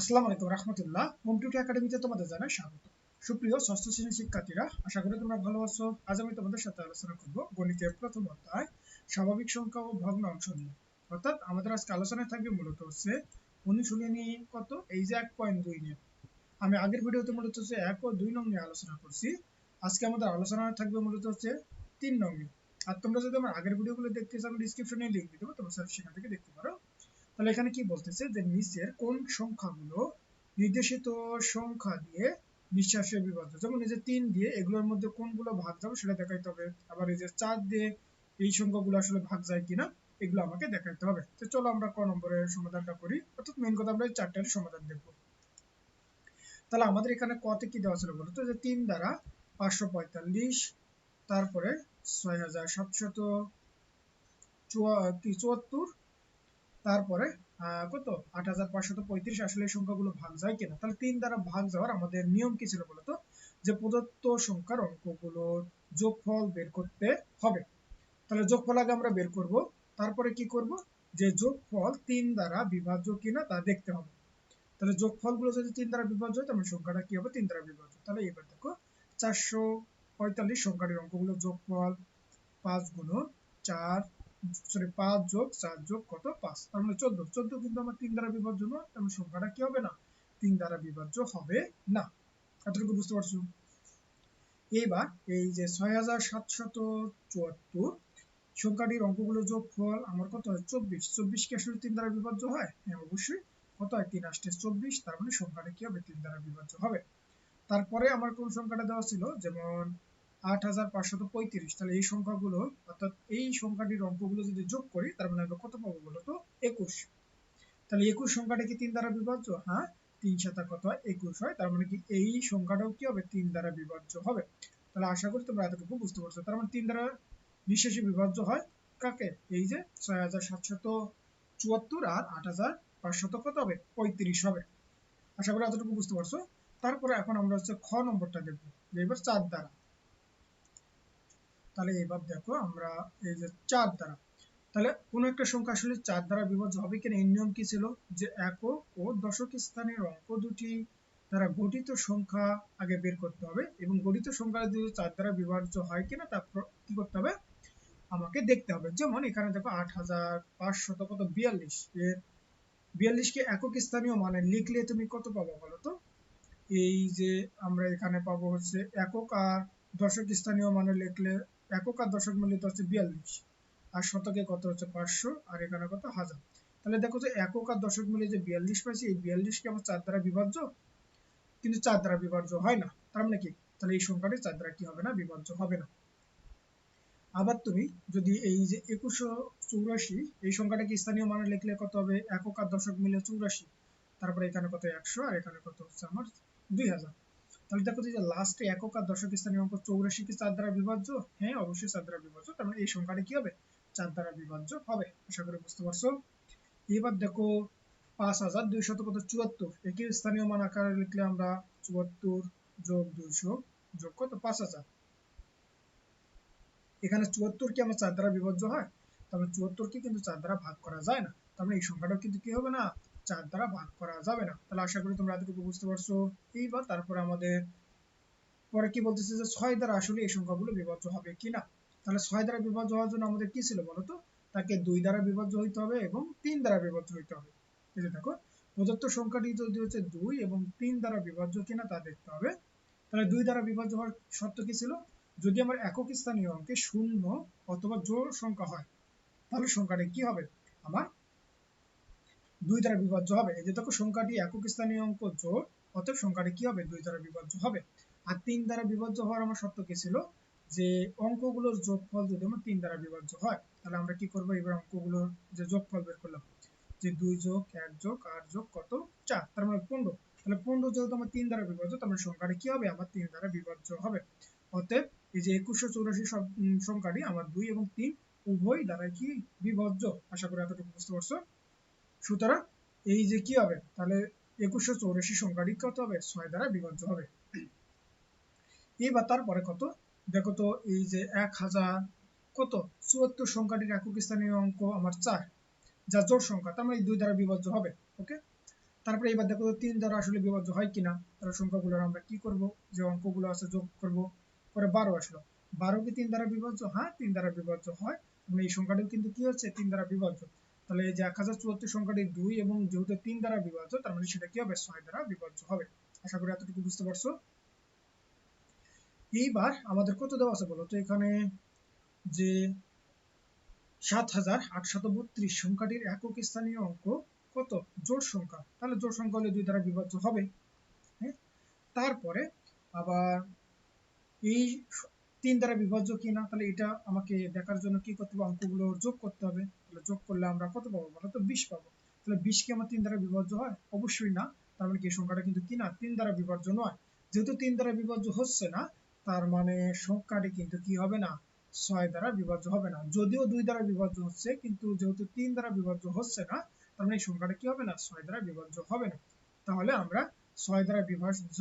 আসসালামু আলাইকুম রহমতুল্লাহ। হোম একাডেমিতে তোমাদের জানাই স্বাগত। সুপ্রিয় ষষ্ঠ শ্রেণির শিক্ষার্থীরা, আশা করি তোমরা ভালো আছো। আজ আমি তোমাদের সাথে আলোচনা করব গণিতের প্রথম অধ্যায়, স্বাভাবিক সংখ্যা ও নিয়ে। অর্থাৎ আমাদের আজকে আলোচনায় থাকবে মূলত হচ্ছে অনুশীলনী কত? এই যে এক পয়েন্ট দুই নিয়ে। আমি আগের ভিডিওতে মূলত হচ্ছে এক ও দুই নং নিয়ে আলোচনা করছি। আজকে আমাদের আলোচনা থাকবে মূলত হচ্ছে তিন নং নিয়ে। আর তোমরা যদি আমার আগের ভিডিওগুলো দেখতে চাও, আমি ডিসক্রিপশনে লিঙ্ক দিয়ে দেবো। তোমরা সেখান থেকে দেখতে পারো। তাহলে এখানে কি বলতেছে যে নিচের কোন সংখ্যাগুলো নির্দেশিত সংখ্যা দিয়ে নিঃশ্বাসে বিভাজ্য? যেমন এই যে তিন দিয়ে এগুলোর মধ্যে কোনগুলো ভাগ যাবে সেটা দেখাইতে হবে। আবার এই যে চার দিয়ে এই সংখ্যাগুলো আসলে ভাগ যায় কিনা, এগুলো আমাকে দেখাইতে হবে। তো চলো আমরা ক নম্বরের সমাধানটা করি। অর্থাৎ মেন কথা আমরা এই চারটার সমাধান দেখব। তাহলে আমাদের এখানে কতে কি দেওয়া ছিল বলতো? যে তিন দ্বারা পাঁচশো পঁয়তাল্লিশ, তারপরে ছয় হাজার সাতশত চুয়া চুয়াত্তর তারপরে কত? আট হাজার পাঁচশত পঁয়ত্রিশ আসলে এই সংখ্যাগুলো ভাগ যায় কিনা? তাহলে তিন দ্বারা ভাগ যাওয়ার আমাদের নিয়ম কি ছিল বলতো? যে প্রদত্ত সংখ্যার অঙ্কগুলোর যোগফল বের করতে হবে। তাহলে যোগফল আগে আমরা বের করব, তারপরে কি করব? যে যোগফল তিন দ্বারা বিভাজ্য কিনা তা দেখতে হবে। তাহলে যোগফলগুলো যদি তিন দ্বারা বিভাজ্য হয়, তাহলে সংখ্যাটা কি হবে? তিন দ্বারা বিভাজ্য। তাহলে এবার দেখো, চারশো পঁয়তাল্লিশ সংখ্যাটির অঙ্কগুলো যোগফল পাঁচ গুণ চার সরি, পাঁচ যোগ চার যোগ কত? পাঁচ। তার মানে চোদ্দ। চোদ্দ কিন্তু আমার তিন দ্বারা বিভাজ্য নয়, তার মানে সংখ্যাটা কি হবে না? তিন দ্বারা বিভাজ্য হবে না। এতটুকু বুঝতে পারছ? এইবার এই যে ছয় হাজার সাতশত চুয়াত্তর, সংখ্যাটির অঙ্কগুলো যোগফল আমার কত হয়? চব্বিশ। চব্বিশ কি আসলে তিন দ্বারা বিভাজ্য হয়? হ্যাঁ অবশ্যই। কত হয়? তিন আষ্টে চব্বিশ, তার মানে সংখ্যাটা কি হবে? তিন দ্বারা বিভাজ্য হবে। তারপরে আমার কোন সংখ্যাটা দেওয়া ছিল? যেমন আট হাজার পাঁচশত পঁয়ত্রিশ। তাহলে এই সংখ্যাগুলো, অর্থাৎ এই সংখ্যাটির অঙ্কগুলো যদি যোগ করি, তার মানে আমরা কত পাবো বলো তো? একুশ। তাহলে একুশ সংখ্যাটা কি তিন দ্বারা বিভাজ্য? হ্যাঁ তিন সাতা কত হয়? একুশ হয়। তার মানে কি এই সংখ্যাটাও কি হবে? তিন দ্বারা বিভাজ্য হবে। তাহলে আশা করি তোমরা এতটুকু বুঝতে পারছ। তার মানে তিন দ্বারা নিঃশেষে বিভাজ্য হয় কাকে? এই যে ছয় হাজার সাতশত চুয়াত্তর আর আট হাজার পাঁচশত কত হবে? পঁয়ত্রিশ হবে। আশা করি এতটুকু বুঝতে পারছ। তারপরে এখন আমরা হচ্ছে খ নম্বরটা দেখব। এবার চার দ্বারা। তাহলে এবার দেখো আমরা এই যে চার দ্বারা, তাহলে কোন একটা সংখ্যা আসলে চার দ্বারা বিভাজ্য হবে কিনা এই নিয়ম কি ছিল? যে একক ও দশক স্থানের অঙ্ক দুটি দ্বারা গঠিত সংখ্যা আগে বের করতে হবে এবং গঠিত সংখ্যা যদি চার দ্বারা বিভাজ্য হয় কিনা, তা কি করতে হবে? আমাকে দেখতে হবে। যেমন এখানে দেখো আট হাজার পাঁচশত কত? বিয়াল্লিশ। এর বিয়াল্লিশকে একক স্থানীয় মানে লিখলে তুমি কত পাবো বলো তো? এই যে আমরা এখানে পাবো হচ্ছে একক আর দশক স্থানীয় মানে লিখলে একক আর দশক মিলিত হচ্ছে বিয়াল্লিশ। আর শতকে কত হচ্ছে? পাঁচশো। আর এখানে কত? হাজার। তাহলে দেখো যে একক আর দশক মিলে যে বিয়াল্লিশ পাইছি, এই বিয়াল্লিশকে আমার চার দ্বারা বিভাজ্য? কিন্তু চার দ্বারা বিভাজ্য হয় না। তার মানে কি? তাহলে এই সংখ্যাটি চার দ্বারা কি হবে না? বিভাজ্য হবে না। আবার তুমি যদি এই যে একুশশো চৌরাশি, এই সংখ্যাটাকে স্থানীয় মানে লিখলে কত হবে? একক আর দশক মিলে চৌরাশি। তারপরে এখানে কত? একশো। আর এখানে কত হচ্ছে? আমার দুই হাজার। তাহলে দেখো যে লাস্টে একক আর দশক স্থানীয় অঙ্ক চৌরাশি কি চার দ্বারা বিভাজ্য হ্যাঁ অবশ্যই চার দ্বারা বিভাজ্য তার মানে এই সংখ্যাটা কি হবে? চার দ্বারা বিভাজ্য হবে। আশা করি বুঝতে পারছ। এবার দেখো পাঁচ হাজার দুইশত কত? চুয়াত্তর। একই স্থানীয় মান আকারে লিখলে আমরা চুয়াত্তর যোগ দুইশো যোগ কত? পাঁচ হাজার। এখানে চুয়াত্তর কি আমার চার দ্বারা বিভাজ্য হয়? তাহলে চুয়াত্তরকে কিন্তু চার দ্বারা ভাগ করা যায় না। তার মানে এই সংখ্যাটাও কিন্তু কি হবে না? চার দ্বারা ভাগ করা যাবে না। তাহলে আশা করি তোমরা এতটুকু বুঝতে পারছ। এইবার তারপরে আমাদের, পরে কি বলতেছে যে ছয় দ্বারা আসলে এই সংখ্যাগুলো বিভাজ্য হবে কিনা তাহলে ছয় দ্বারা বিভাজ্য হওয়ার জন্য আমাদের কি ছিল বলতো? তাকে দুই দ্বারা বিভাজ্য হইতে হবে এবং তিন দ্বারা বিভাজ্য হইতে হবে। এই যে দেখো, প্রদত্ত সংখ্যাটি যদি হচ্ছে দুই এবং তিন দ্বারা বিভাজ্য কিনা তা দেখতে হবে। তাহলে দুই দ্বারা বিভাজ্য হওয়ার শর্ত কি ছিল? যদি আমার একক স্থানীয় অঙ্কে শূন্য অথবা জোড় সংখ্যা হয়, তাহলে সংখ্যাটি কি হবে? আমার দুই দ্বারা বিভাজ্য হবে। এই যে দেখো, সংখ্যাটি একক স্থানীয় অঙ্ক জোড়, অতএব সংখ্যাটি কি হবে? দুই দ্বারা বিভাজ্য হবে। আর তিন দ্বারা বিভাজ্য হওয়ার আমার শর্ত কি ছিল? যে অঙ্কগুলোর যোগফল যদি আমার তিন দ্বারা বিভাজ্য হয়, তাহলে আমরা কি করব? এবার অঙ্কগুলোর যে যোগফল বের করলাম, যে দুই যোগ এক যোগ আট যোগ কত? চার। তার মানে পনেরো। তাহলে পনেরো যেহেতু আমার তিন দ্বারা বিভাজ্য, তার মানে সংখ্যাটি কি হবে? আমার তিন দ্বারা বিভাজ্য হবে। অতএব এই যে একুশশো চৌরাশি সংখ্যাটি আমার দুই এবং তিন উভয় দ্বারা কি বিভাজ্য? আশা করি এতটুকু বুঝতে পারছ। সুতরাং এই যে কি হবে? তাহলে একুশশো চৌরাশি সংখ্যাটি কত হবে, ছয় দ্বারা বিভাজ্য হবে। এবার তারপরে কত? দেখো তো, এই যে এক হাজার কত? চুয়াত্তর সংখ্যাটির একক স্থানীয় অঙ্ক আমার চার। যা জোর সংখ্যা, তার মানে দুই দ্বারা বিভাজ্য হবে ওকে তারপরে এবার দেখো তো, তিন দ্বারা আসলে বিভাজ্য হয় কিনা? তাহলে সংখ্যাগুলো আমরা কি করব? যে অঙ্কগুলো আছে, যোগ করব। পরে বারো আসলো। বারো কি তিন দ্বারা বিভাজ্য হ্যাঁ? তিন দ্বারা বিভাজ্য হয়। এবং এই সংখ্যাটিও কিন্তু কি হচ্ছে? তিন দ্বারা বিভাজ্য তাহলে যে এক হাজার চুয়াত্তর সংখ্যাটি দুই এবং যেহেতু তিন দ্বারা বিভাজ্য, তার মানে সেটা কি হবে? ছয় দ্বারা বিভাজ্য হবে। আশা করি এতটুকু বুঝতে পারছ। এইবার আমাদের কত দেওয়া আছে বলো তো? এখানে যে সাত হাজার আটশত বত্রিশ সংখ্যাটির একক স্থানীয় অঙ্ক কত? জোড় সংখ্যা। তাহলে জোড় সংখ্যা হলে দুই দ্বারা বিভাজ্য হবে। হ্যাঁ? তারপরে আবার এই তিন দ্বারা বিভাজ্য কিনা? তাহলে এটা আমাকে দেখার জন্য কি করতে হবে? অঙ্কগুলো যোগ করতে হবে। তাহলে যোগ করলে আমরা কত পাবো? বলো তো বিশ পাবো। তাহলে বিশ কি আমার তিন দ্বারা বিভাজ্য হয়? অবশ্যই না। তার মানে কি সংখ্যাটা কিন্তু কি না? তিন দ্বারা বিভাজ্য নয়। যেহেতু তিন দ্বারা বিভাজ্য হচ্ছে না, তার মানে সংখ্যাটি কিন্তু কি হবে না? ছয় দ্বারা বিভাজ্য হবে না। যদিও দুই দ্বারা বিভাজ্য হচ্ছে, কিন্তু যেহেতু তিন দ্বারা বিভাজ্য হচ্ছে না, তার মানে এই সংখ্যাটা কি হবে না? ছয় দ্বারা বিভাজ্য হবে না। তাহলে আমরা ছয় দ্বারা বিভাজ্য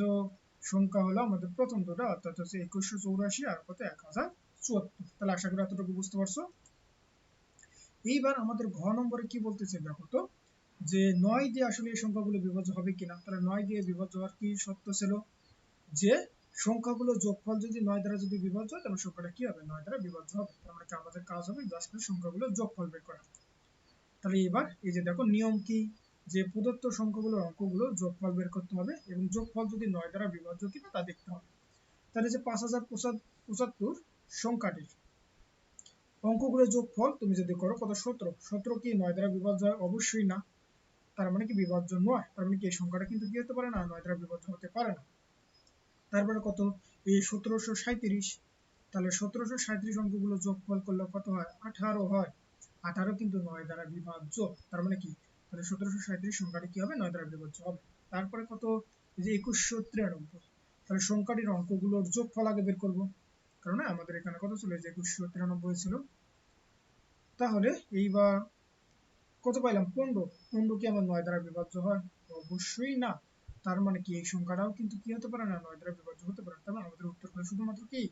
সংখ্যা হলো আমাদের প্রথম দুটো, অর্থাৎ হচ্ছে একুশশো চৌরাশি আর কত? এক হাজার চুয়াত্তর। তাহলে আশা করি এতটুকু বুঝতে পারছ? এইবার আমাদের ঘ নম্বরে কি বলতেছে দেখো তো, যে নয় দিয়ে আসলে এই সংখ্যাগুলো বিভাজ্য হবে কিনা? তাহলে নয় দিয়ে বিভাজ্য হওয়ার কি সত্য ছিল? যে সংখ্যাগুলো যোগফল যদি নয় দ্বারা যদি বিভাজ্য হয়, তাহলে সংখ্যাটা কি হবে? নয় দ্বারা বিভাজ্য হবে। তার মানে আমাদের কাজ হবে জাস্ট সংখ্যাগুলো যোগফল বের করা। তাহলে এবার এই যে দেখো নিয়ম কি? যে প্রদত্ত সংখ্যাগুলোর অঙ্কগুলো যোগফল বের করতে হবে এবং যোগফল যদি নয় দ্বারা বিভাজ্য কিনা তা দেখতে হবে। তাহলে যে পাঁচ হাজার পঁচাত্তর সংখ্যাটির অঙ্কগুলো যোগফল তুমি যদি করো কত? সতেরো। সতেরো কি নয় দ্বারা বিভাজ্য হয়? অবশ্যই না। তার মানে কি বিভাজ্য নয়? তার মানে কি এই সংখ্যাটা কিন্তু কি হতে পারে না? নয় দ্বারা বিভাজ্য হতে পারে না। তারপরে কত? এই সতেরোশো সাঁত্রিশ তাহলে সতেরোশো সাঁত্রিশ অঙ্কগুলো যোগফল করলে কত হয়? আঠারো হয়। আঠারো কিন্তু নয় দ্বারা বিভাজ্য। তার মানে কি? তাহলে সতেরোশো সাঁত্রিশ সংখ্যাটি কি হবে? নয় দ্বারা বিভাজ্য হবে। তারপরে কত? যে একুশশো তিরানব্বই। তাহলে সংখ্যাটির অঙ্কগুলোর যোগফল আগে বের করব। কারণ আমাদের এখানে কত ছিল? যে একুশশো তিরানব্বই ছিল। তাহলে এইবার কত পাইলাম? পনেরো। পনেরো কি আমার নয় দ্বারা বিভাজ্য হয়? অবশ্যই না। তার মানে কি এই সংখ্যাটাও কিন্তু কি হতে পারে না? নয় দ্বারা বিভাজ্য হতে পারে। তার মানে আমাদের উত্তর হবে শুধুমাত্র কি?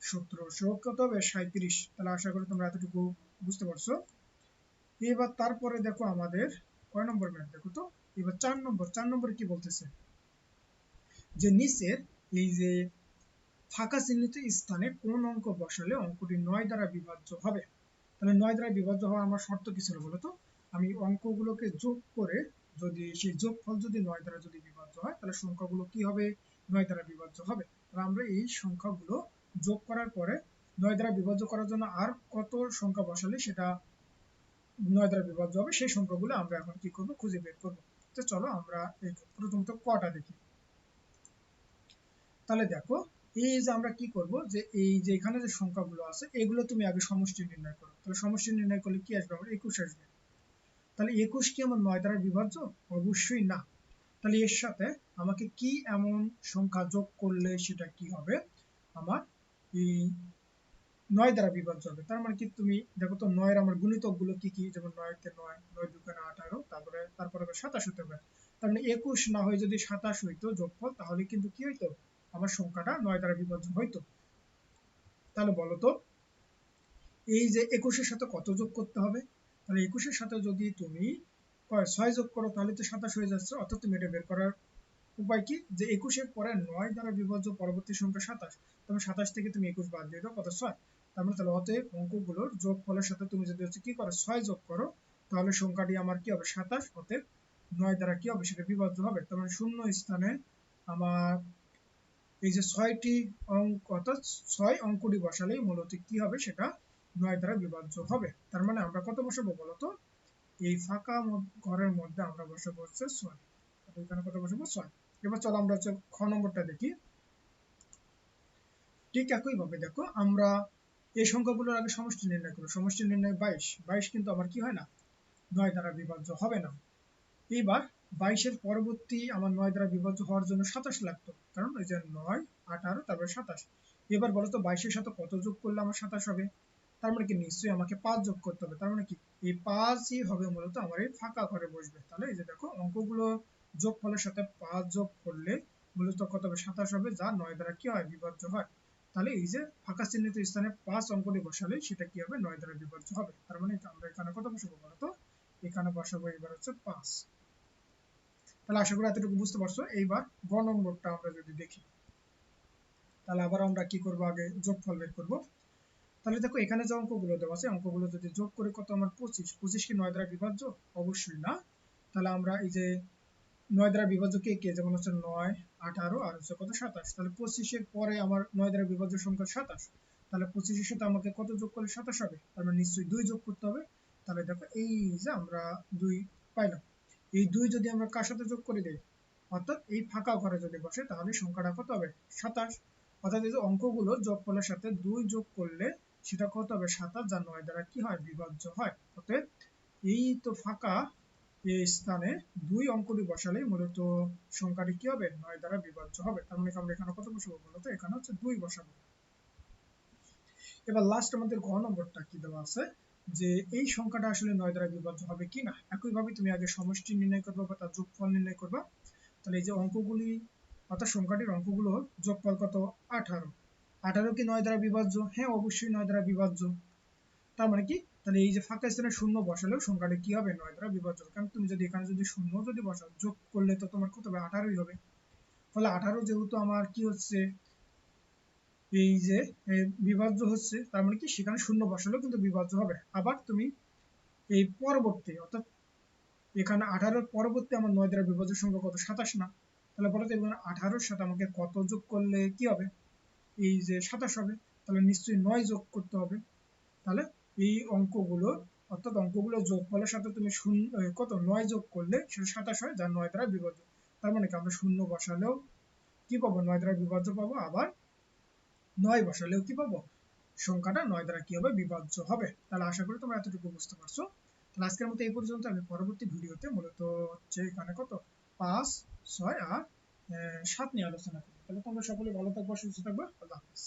সতেরোশো কত হবে? সাঁত্রিশ তাহলে আশা করি তোমরা এতটুকু বুঝতে পারছ। এবার তারপরে দেখো আমাদের কয় নম্বর ম্যাথ দেখো তো। এবার চার নম্বর। চার নম্বরে কি বলতেছে? যে নিচের এই যে ফাঁকা চিহ্নিত স্থানে কোন অঙ্ক বসালে অঙ্কটি নয় দ্বারা বিভাজ্য হবে। তাহলে নয় দ্বারা বিভাজ্য হওয়া আমার শর্ত কি ছিল বলতো? আমি অঙ্কগুলোকে যোগ করে যদি সেই যোগফল যদি নয় দ্বারা যদি বিভাজ্য হয়, তাহলে সংখ্যাগুলো কি হবে? নয় দ্বারা বিভাজ্য হবে। তাহলে আমরা এই সংখ্যাগুলো যোগ করার পরে নয় দ্বারা বিভাজ্য করার জন্য আর কত সংখ্যা বসালে সেটা নয় দ্বারা বিভাজ্য হবে, সেই সংখ্যাগুলো আমরা এখন কি করব? খুঁজে বের করব। তো চলো আমরা প্রথমত কটা দেখি। তাহলে দেখো এই যে আমরা কি করব? যে এই যে এখানে যে সংখ্যাগুলো আছে, এগুলো তুমি আগে সমষ্টি নির্ণয় করো। তাহলে সমষ্টি নির্ণয় করলে কি আসবে? আমার একুশ আসবে। তাহলে একুশ কি আমার নয় দ্বারা বিভাজ্য? অবশ্যই না। তাহলে এর সাথে আমাকে কি এমন সংখ্যা যোগ করলে সেটা কি হবে? আমার এই নয় দ্বারা বিভাজ্য হবে। তার মানে কি তুমি দেখো তো নয়ের আমার গুণিতকগুলো কি কি? যেমন নয়কে নয় নয় দুখানে আঠারো, তারপরে তারপরে সাতাশ হতে হবে তার মানে একুশ না হয়ে যদি সাতাশ হইতো যোগফল, তাহলে কিন্তু কি হইতো? আমার সংখ্যাটা নয় দ্বারা বিভাজ্য হইতো তাহলে বলো তো, এই যে একুশের সাথে কত যোগ করতে হবে? তাহলে একুশের সাথে যদি তুমি ছয় যোগ করো, তাহলে তো সাতাশ হয়ে যাচ্ছে। অর্থাৎ তুমি এটা বের করার উপায় কি? যে একুশের পরে নয় দ্বারা বিভাজ্য পরবর্তী সংখ্যা সাতাশ। তবে সাতাশ থেকে তুমি একুশ বাদ দিয়ে দাও, কত? ছয়। তার মানে তাহলে অতএব অঙ্কগুলোর যোগ ফলের সাথে তুমি যদি হচ্ছে কি করো, ছয় যোগ করো, তাহলে সংখ্যাটি আমার কি হবে? সাতাশ। অতএব নয় দ্বারা কি হবে? সেটা বিভাজ্য হবে। তার মানে শূন্য স্থানে আমার এই যে ছয়টি অঙ্ক, অর্থাৎ ছয় অঙ্কটি বসালেই মূলত কি হবে? সেটা নয় দ্বারা বিভাজ্য হবে। তার মানে আমরা কত বসাবো বলতো? এই ফাঁকা ঘরের মধ্যে আমরা বসাবো হচ্ছে ছয়। এখানে কত বসাবো? ছয়। এবার চলো আমরা হচ্ছে খ নম্বরটা দেখি। ঠিক একই ভাবে দেখো, আমরা এই সংখ্যাগুলোর আগে সমষ্টি নির্ণয় করব। সমষ্টি নির্ণয় বাইশ। বাইশ কিন্তু আমার কি হয় না? নয় দ্বারা বিভাজ্য হবে না। এইবার বাইশের পরবর্তী আমার নয় দ্বারা বিভাজ্য হওয়ার জন্য সাতাশ লাগতো। কারণ ওই যে নয়, আঠারো, তারপরে সাতাশ। এবার বলতো বাইশের সাথে কত যোগ করলে আমার সাতাশ হবে? তার মানে কি নিশ্চয়ই আমাকে পাঁচ যোগ করতে হবে। তার মানে কি এই পাঁচই হবে মূলত আমার এই ফাঁকা ঘরে বসবে। তাহলে এই যে দেখো অঙ্কগুলো যোগ ফলের সাথে পাঁচ যোগ করলে মূলত কত হবে? সাতাশ হবে, যা নয় দ্বারা কি হয়? বিভাজ্য হয়। তাহলে এই যে ফাঁকা চিহ্নিত স্থানে পাঁচ অঙ্কটি বসালে সেটা কি হবে? নয় দ্বারা বিভাজ্য হবে। তার মানে আমরা এখানে কত বসাবো বলতো এখানে বসাবো এবার হচ্ছে পাঁচ। তাহলে আশা করি এতটুকু বুঝতে পারছ। এইবার গ নম্বরটা আমরা যদি দেখি, তাহলে আবার আমরা কি করব আগে? যোগফল বের করব। তাহলে দেখো, এখানে যে অঙ্কগুলো দেওয়া আছে, অঙ্কগুলো যদি যোগ করে কত আমার? পঁচিশ। পঁচিশ কি নয় দ্বারা বিভাজ্য? অবশ্যই না। তাহলে আমরা এই যে নয় দ্বারা বিভাজ্য কে কে? যেমন হচ্ছে নয়, আঠারো আর হচ্ছে কত? সাতাশ। তাহলে পঁচিশের পরে আমার নয় দ্বারা বিভাজ্য সংখ্যা সাতাশ। তাহলে পঁচিশের সাথে আমাকে কত যোগ করলে সাতাশ হবে? তার মানে নিশ্চয়ই দুই যোগ করতে হবে। তাহলে দেখো, এই যে আমরা দুই পাইলাম। এই দুই যদি আমরা কার সাথে যোগ করে দেই? অর্থাৎ এই ফাঁকা ঘরে যদি বসে, তাহলে সংখ্যাটা কত হবে? সাতাশ। অর্থাৎ এই যে অঙ্কগুলো যোগফলের সাথে দুই যোগ করলে সেটা কত হবে? সাতাশ। যা নয় দ্বারা কি হয়? বিভাজ্য হয়। অতএব এই তো ফাঁকা এই স্থানে দুই অঙ্কটি বসালেই মূলত সংখ্যাটি কি হবে? নয় দ্বারা বিভাজ্য হবে। তার মানে আমরা এখানে কত বসাবো বলতো? এখানে হচ্ছে দুই বসাবো। এবার লাস্ট আমাদের ঘ নম্বরটা কি দেওয়া আছে? যে এই সংখ্যাটা আসলে নয় দ্বারা বিভাজ্য হবে কিনা একইভাবে তুমি আগে সমষ্টি নির্ণয় করবে বা তার যোগফল নির্ণয় করবা। তাহলে এই যে অঙ্কগুলি, অর্থাৎ সংখ্যাটির অঙ্কগুলো যোগফল কত? আঠারো। আঠারো কি নয় দ্বারা বিভাজ্য হ্যাঁ অবশ্যই নয় দ্বারা বিভাজ্য তার মানে কি? তাহলে এই যে ফাঁকা স্থানে শূন্য বসালেও সংখ্যাটা কি হবে? নয় দ্বারা বিভাজ্য কারণ তুমি যদি এখানে যদি শূন্য যদি বসাও, যোগ করলে তো তোমার কত হবে? আঠারোই হবে। ফলে আঠারো যেহেতু আমার কি হচ্ছে? এই যে বিভাজ্য হচ্ছে, তার মানে কি? সেখানে শূন্য বসালেও কিন্তু বিভাজ্য হবে। আবার তুমি এই পরবর্তী, অর্থাৎ এখানে আঠারোর পরবর্তী আমার নয় দ্বারা বিভাজ্য সংখ্যা কত? সাতাশ না? তাহলে বলো তো আঠারোর সাথে আমাকে কত যোগ করলে কি হবে? এই যে সাতাশ হবে, তাহলে নিশ্চয়ই নয় যোগ করতে হবে। তাহলে এই অঙ্কগুলো, অর্থাৎ অঙ্কগুলো যোগ ফলের সাথে তুমি শূন্য কত? নয় যোগ করলে সেটা সাতাশ হয়, যা নয় দ্বারা বিভাজ্য। তার মানে কি? আমরা শূন্য বসালেও কি পাবো? নয় দ্বারা বিভাজ্য পাবো। আবার নয় বসালেও কি পাবো? সংখ্যাটা নয় দ্বারা কি হবে? বিভাজ্য হবে। তাহলে আশা করি তোমরা এতটুকু বুঝতে পারছ। তাহলে আজকের মতো এই পর্যন্ত। আমি পরবর্তী ভিডিওতে মূলত হচ্ছে এখানে কত? পাঁচ, ছয় আর সাত নিয়ে আলোচনা করি তাহলে তোমরা সকলে ভালো থাকব, সুস্থ থাকব। আল্লাহ হাফিজ।